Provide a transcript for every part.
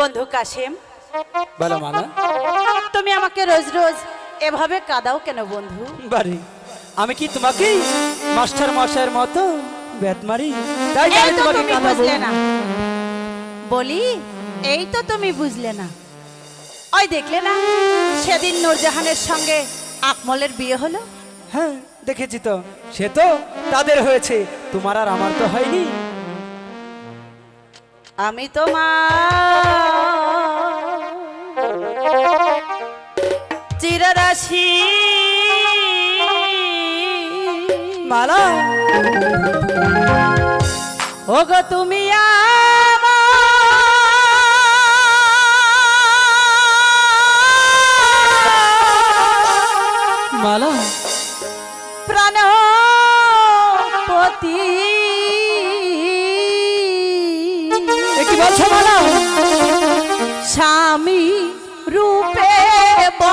বন্ধু কাশেম বলো মালা। তুমি আমাকে রোজ রোজ এভাবে কাদাও কেন বন্ধু? বাড়ি আমি কি তোমাকে মাস্টার মশাইয়ের মতো ব্যাট মারি? তাই আমি তোমাকে তুমি কাঁদাবো। না। বলি এই তো তুমি বুঝলে না। ওই দেখলে না সেদিন নূরজাহানের সঙ্গে আকমলের বিয়ে হলো? হ্যাঁ দেখেছি তো। সে তো তাদের হয়েছে। তোমার আর আমার তো হয়নি। আমি তোমার চিররাশি। মালা। ওগো তুমি মালা। প্রাণপতি। এ বলছো মালা স্বামী রূপে তো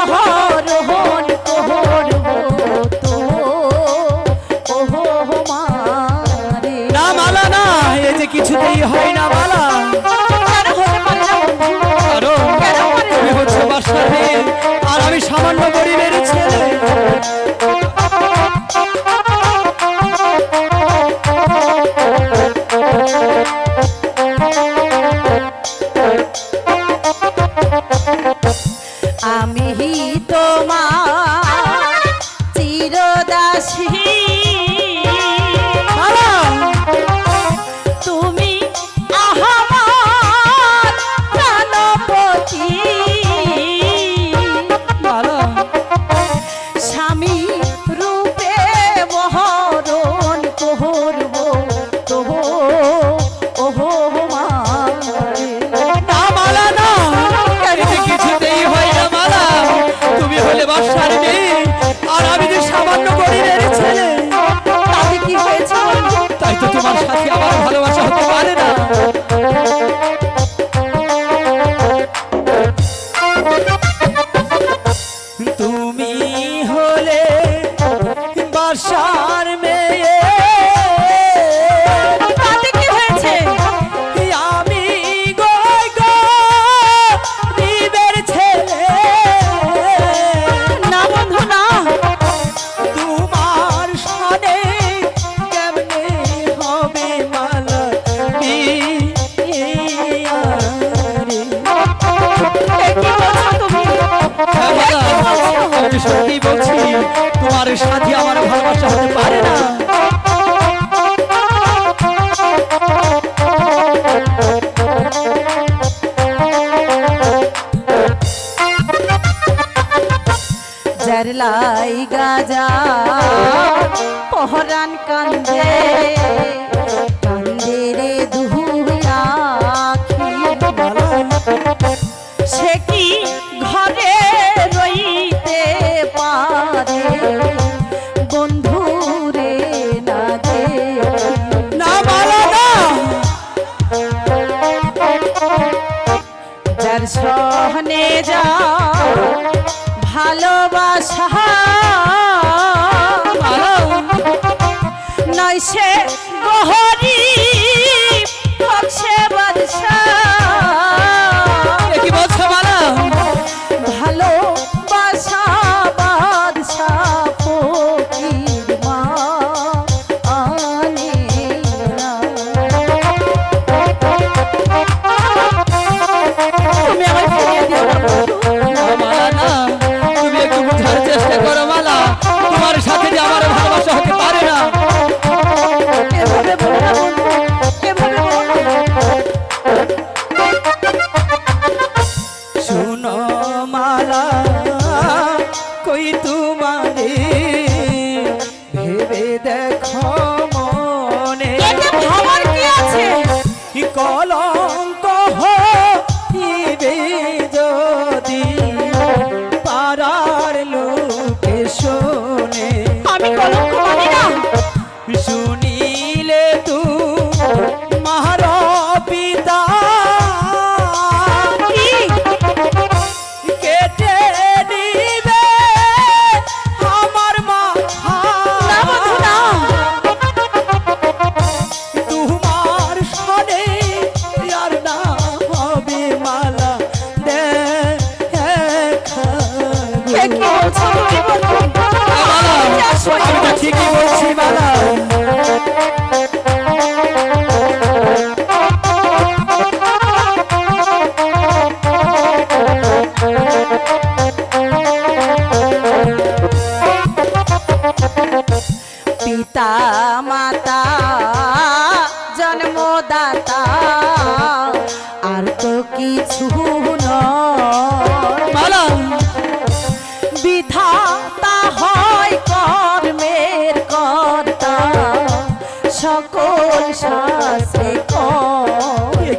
ওহো না মালা না এ যে কিছুতেই হয় না মালা। কারণ? তুমি হচ্ছে আর আমি সামান্য গরিবের ছেলে। তাই তো তোমার সাথে আমার ভালোবাসা হতে পারে না। তুমি হলে বাসার আমি সত্যি বলছি তোমার সাথে আমার ভালোবাসা হতে পারে না। লাই গাজা পহরান কান্দে। সহনে যা ভালোবাসা। নয় সে গহরি tu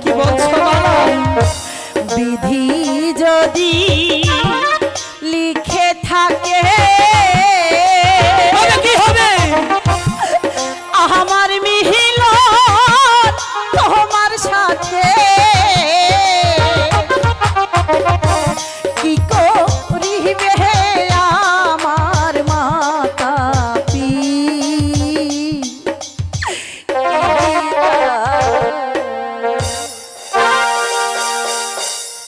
কি বলছো? বিধি যদি